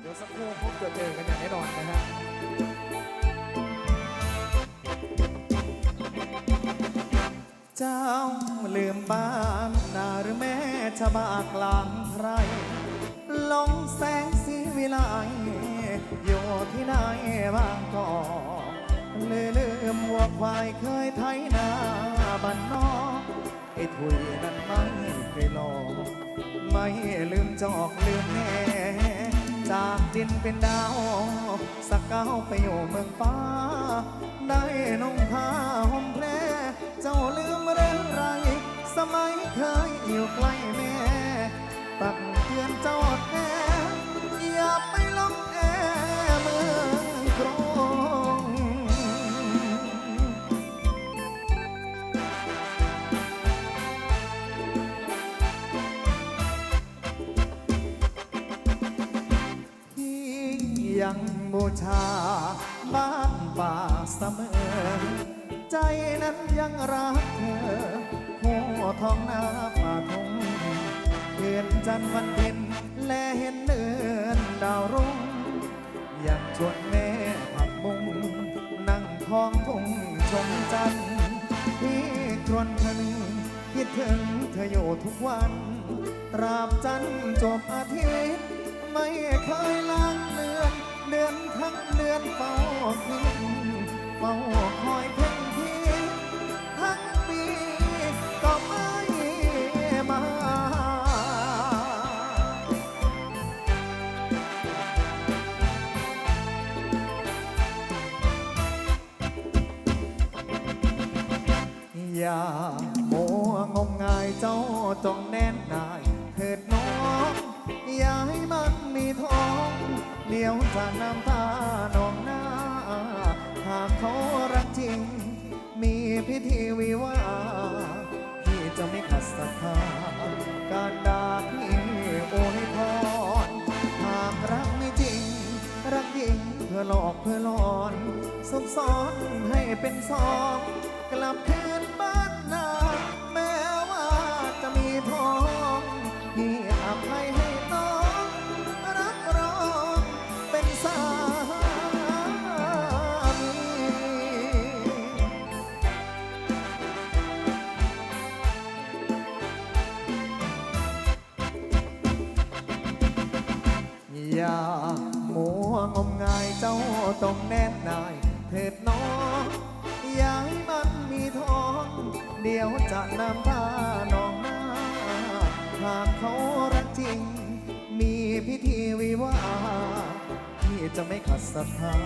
เดี๋ยวสักครู่พบเจอกันอย่างแน่นอนนะฮะเจ้าลืมบ้านนาหรือแม่ชะบากลางไพรลงแสงสีวิไลอยู่ที่ไหนบางกอกลืมลืมวัวควายเคยไถนาบ้านนอกไอ้ถุยนั้นไม่เคยหลอกไม่ลืมจอกลืมแม่ จากดินเป็นดาว สักเก้าวไปอยู่เมืองฟ้า ได้ ยังบูชา บ้านป่าเสมอ ใจนั้นยังรักเธอหัวทองนาป่าทงเห็นจันทร์วันเพ็ญและเห็นเดือนดาวรุ่งอยากชวนแม่ผักบุ้งนั่งท้องทุ่งชมจันทร์ที่ครวนคนึงคิดถึงเธออยู่ทุกวันตราบจันทร์จบอาทิตย์ ไม่เคย เฝ้าคิดเฝ้าคอยเพ่งพิษทั้งปีก็ไม่มาอย่ามัวงมงายเจ้าจงแน่นหนา เดี๋ยวจะน้ำตาหนองหน้า หากเขารักจริง มีพิธีวิวาพี่จะไม่ขัดศรัทธาการด่าพี่โอยพรหากรักไม่จริง รักยิ่งเพื่อหลอกเพื่อหลอนซุกซ้อนให้เป็นซองกลับคืนบ้าน อย่ามัวงมงายเจ้าต้องแน่นนายเถิดน้องอย่าให้มันมีท้อง เดี๋ยวจะนำตาหนองหน้าหากเขารักจริง มีพิธีวิวาพี่จะไม่ขัดศรัทธา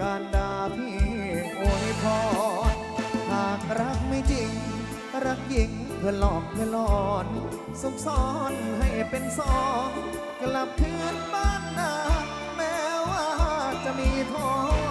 การด่าพี่โอ้ยพรหากรักไม่จริง รักยิงเพื่อหลอกเพื่อหลอนซุกซ้อนให้เป็นสองกลับคืนบ้านนาแม้ว่าจะมีท้อง